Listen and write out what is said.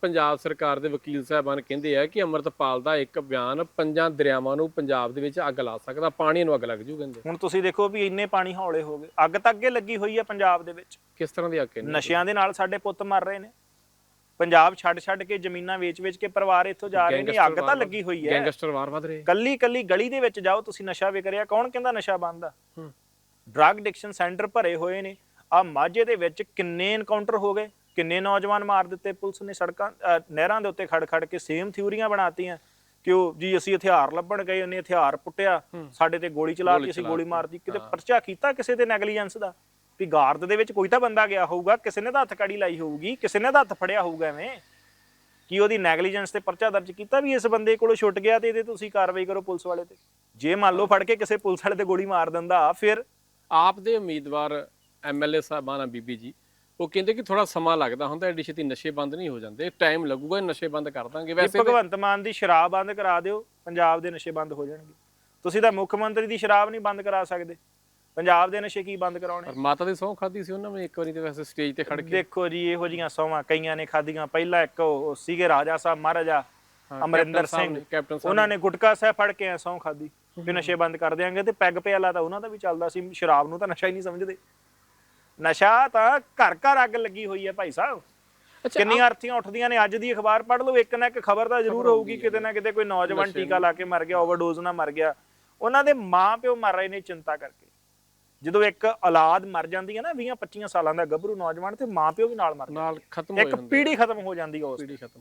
ਪੰਜਾਬ ਸਰਕਾਰ ਦੇ ਵਕੀਲ ਸਾਹਿਬਾਨ ਕਹਿੰਦੇ ਆ ਕਿ ਅਮਰਤਪਾਲ ਦਾ ਇੱਕ ਬਿਆਨ ਪੰਜਾਂ ਦਰਿਆਵਾਂ ਨੂੰ ਪੰਜਾਬ ਦੇ ਵਿੱਚ ਅੱਗ ਲਾ ਸਕਦਾ ਪਾਣੀ ਨੂੰ ਅੱਗ ਲੱਗ ਜੂ ਕਹਿੰਦੇ। ਹੁਣ ਤੁਸੀਂ ਦੇਖੋ ਵੀ ਇੰਨੇ ਪਾਣੀ ਹੌਲੇ ਹੋ ਗਏ। ਅੱਗ ਤਾਂ ਅੱਗੇ ਲੱਗੀ ਹੋਈ ਹੈ ਪੰਜਾਬ ਦੇ ਵਿੱਚ। ਕਿਸ ਤਰ੍ਹਾਂ ਦੀ ਅੱਗ ਕਹਿੰਦੇ ਨਸ਼ਿਆਂ ਦੇ ਨਾਲ ਸਾਡੇ ਪੁੱਤ ਮਰ ਰਹੇ ਨੇ। ਪੰਜਾਬ ਛੱਡ ਛੱਡ ਕੇ ਜ਼ਮੀਨਾਂ ਵੇਚ-ਵੇਚ ਕੇ ਪਰਿਵਾਰ ਇੱਥੋਂ ਜਾ ਰਹੇ ਨੇ। ਅੱਗ ਤਾਂ ਲੱਗੀ ਹੋਈ ਹੈ। ਗੈਂਗਸਟਰ ਵਾਰ ਵਧ ਰਹੇ। ਕੱਲੀ ਕੱਲੀ ਗਲੀ ਦੇ ਵਿੱਚ ਜਾਓ ਤੁਸੀਂ ਨਸ਼ਾ ਵਿਕ ਰਿਹਾ। ਕੌਣ ਕਹਿੰਦਾ ਨਸ਼ਾ ਬੰਦ ਆ? ਹੂੰ। ਡਰੱਗ ਐਡਿਕਸ਼ਨ ਸੈਂਟਰ ਭਰੇ ਹੋਏ ਨੇ। ਆ ਮਾਝੇ ਦੇ ਵਿੱਚ ਕਿੰਨੇ ਐਨਕਾਊਂਟਰ ਹੋ ਗਏ? ਕਿੰਨੇ ਨੌਜਵਾਨ ਮਾਰ ਦਿੱਤੇ ਪੁਲਿਸ ਨੇ ਸੜਕਾਂ ਨਹਿਰਾਂ ਦੇ ਉੱਤੇ ਖੜ ਖੜ ਕੇ ਸੇਮ ਥਿਊਰੀਆਂ ਬਣਾਤੀਆਂ। ਕਿ ਉਹ ਜੀ ਅਸੀਂ ਹਥਿਆਰ ਲੱਭਣ ਗਏ ਉਹਨੇ ਹਥਿਆਰ ਪੁੱਟਿਆ ਸਾਡੇ ਤੇ ਗੋਲੀ ਚਲਾਤੀ ਅਸੀਂ ਗੋਲੀ ਮਾਰਤੀ ਕਿਤੇ ਪਰਚਾ ਕੀਤਾ ਕਿਸੇ ਤੇ ਨੈਗਲੀਜੈਂਸ ਦਾ? ਵੀ ਗਾਰਡ ਦੇ ਵਿੱਚ ਕੋਈ ਤਾਂ ਬੰਦਾ ਗਿਆ ਹੋਊਗਾ ਕਿਸੇ ਨੇ ਤਾਂ ਹੱਥ ਕੜੀ ਲਾਈ ਹੋਊਗੀ ਕਿਸੇ ਨੇ ਤਾਂ ਹੱਥ ਫੜਿਆ ਹੋਊਗਾ ਐਵੇਂ। ਕਿ ਉਹਦੀ ਨੈਗਲੀਜੈਂਸ ਤੇ ਪਰਚਾ ਦਰਜ ਕੀਤਾ ਵੀ ਇਸ ਬੰਦੇ ਕੋਲੋਂ ਛੁੱਟ ਗਿਆ ਤੇ ਇਹਦੇ ਤੁਸੀਂ ਕਾਰਵਾਈ ਕਰੋ ਪੁਲਿਸ ਵਾਲੇ ਤੇ? ਜੇ ਮੰਨ ਲਓ ਫੜ ਕੇ ਕਿਸੇ ਪੁਲਿਸ ਵਾਲੇ ਤੇ ਗੋਲੀ ਮਾਰ ਦਿੰਦਾ ਫਿਰ? ਆਪ ਦੇ ਉਮੀਦਵਾਰ ਐਮਐਲਏ ਸਾਹਿਬਾਨ ਬੀਬੀ ਜੀ। ਉਹ ਕਹਿੰਦੇ ਕਿ ਥੋੜਾ ਸਮਾਂ ਲੱਗਦਾ ਹੁੰਦਾ ਐਡੀ ਛੇਤੀ ਨਸ਼ੇ ਬੰਦ ਨਹੀਂ ਹੋ ਜਾਂਦੇ ਟਾਈਮ ਲੱਗੂਗਾ ਨਸ਼ੇ ਬੰਦ ਕਰ ਦਾਂਗੇ। ਵੈਸੇ ਭਗਵੰਤ ਮਾਨ ਦੀ ਸ਼ਰਾਬ ਬੰਦ ਕਰਾ ਦਿਓ ਪੰਜਾਬ ਦੇ ਨਸ਼ੇ ਬੰਦ ਹੋ ਜਾਣਗੇ। ਤੁਸੀਂ ਤਾਂ ਮੁੱਖ ਮੰਤਰੀ ਦੀ ਸ਼ਰਾਬ ਨਹੀਂ ਬੰਦ ਕਰਾ ਸਕਦੇ। ਪੰਜਾਬ ਦੇ ਨਸ਼ੇ ਕੀ ਬੰਦ ਕਰਾਉਣੇ? ਪਰ ਮਾਤਾ ਦੀ ਸਹੁੰ ਖਾਦੀ ਸੀ ਉਹਨਾਂ ਨੇ ਇੱਕ ਵਾਰੀ ਤੇ ਵੈਸੇ ਸਟੇਜ ਤੇ ਖੜ ਕੇ। ਦੇਖੋ ਜੀ ਇਹੋ ਜੀਆਂ ਸੌਵਾਂ ਕਈਆਂ ਨੇ ਖਾਧੀਆਂ। ਪਹਿਲਾਂ ਇੱਕ ਉਹ ਸੀਗੇ ਰਾਜਾ ਸਾਹਿਬ ਮਹਾਰਾਜਾ ਅਮਰਿੰਦਰ ਸਿੰਘ। ਕੈਪਟਨ ਸਾਹਿਬ ਉਹਨਾਂ ਨੇ। ਗੁਟਕਾ ਸਾਹਿਬ ਫੜ ਕੇ ਐ ਸੌਂ ਖਾਦੀ ਵੀ ਨਸ਼ੇ ਬੰਦ ਕਰ ਦਿਆਂਗੇ ਤੇ ਪੈਗ ਪਿਆਲਾ ਤਾਂ ਉਹਨਾਂ ਦਾ ਵੀ ਚੱਲਦਾ ਸੀ ਸ਼ਰਾਬ ਨੂੰ ਤਾਂ ਨਸ਼ਾ ਹੀ ਨਹੀਂ ਸਮਝਦੇ। ਨਸ਼ਾ ਤਾਂ ਘਰ ਘਰ ਅੱਗ ਲੱਗੀ ਹੋਈ ਹੈ ਭਾਈ ਸਾਹਿਬ। ਕਿੰਨੀਆਂ ਅਰਥੀਆਂ ਉੱਠਦੀਆਂ ਨੇ ਅੱਜ ਦੀ ਅਖਬਾਰ ਪੜ੍ਹ ਲਓ ਇੱਕ ਨਾ ਇੱਕ ਖਬਰ ਤਾਂ ਜ਼ਰੂਰ ਹੋਊਗੀ ਕਿਤੇ ਨਾ ਕਿਤੇ ਕੋਈ ਨੌਜਵਾਨ ਟੀਕਾ ਲਾ ਕੇ ਮਰ ਗਿਆ ਓਵਰਡੋਜ਼ ਨਾਲ ਮਰ ਗਿਆ। ਉਹਨਾਂ ਦੇ ਮਾਂ ਪਿਓ ਮਰ ਰਹੇ ਨੇ ਚਿੰਤਾ ਕਰਕੇ। ਜਦੋਂ ਇੱਕ ਔਲਾਦ ਮਰ ਜਾਂਦੀ ਹੈ ਨਾ 20 25 ਸਾਲਾਂ ਦਾ ਗੱਭਰੂ ਨੌਜਵਾਨ ਤੇ ਮਾਂ ਪਿਓ ਵੀ ਨਾਲ ਮਰ ਨਾਲ ਖਤਮ ਹੋ ਇੱਕ ਜਾਂਦੇ ਪੀੜ੍ਹੀ ਖਤਮ ਹੋ ਜਾਂਦੀ ਹੈ ਉਸ ਪੀੜੀ ਖਤਮ